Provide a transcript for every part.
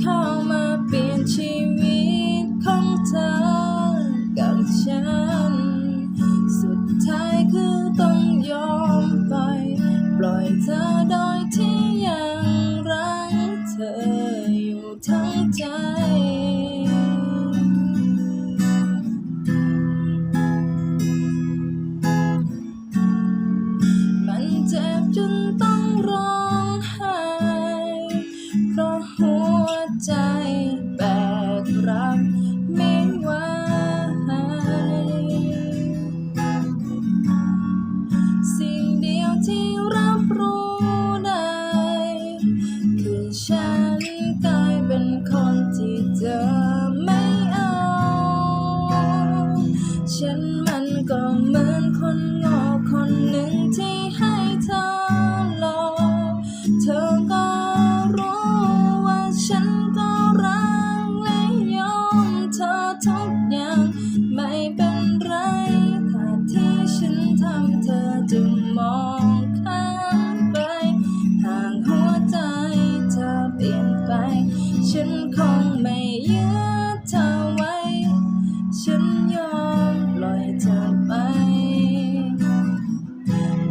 เข้ามาเปลี่ยนชีวิตของเธอกับฉัน สุดท้ายคือต้องยอมปล่อยปล่อยเธอโดยที่ยังรักเธออยู่ทั้งใจ ฉันกลายเป็นคนที่เธอไม่เอา ฉันมันก็เหมือนคนโง่ ฉันคงไม่ยึดเธอไว้ ฉันยอมปล่อยเธอไป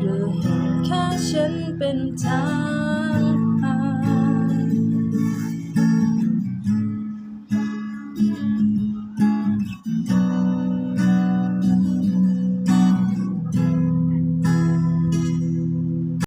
หรือเห็นแค่ฉันเป็นทาง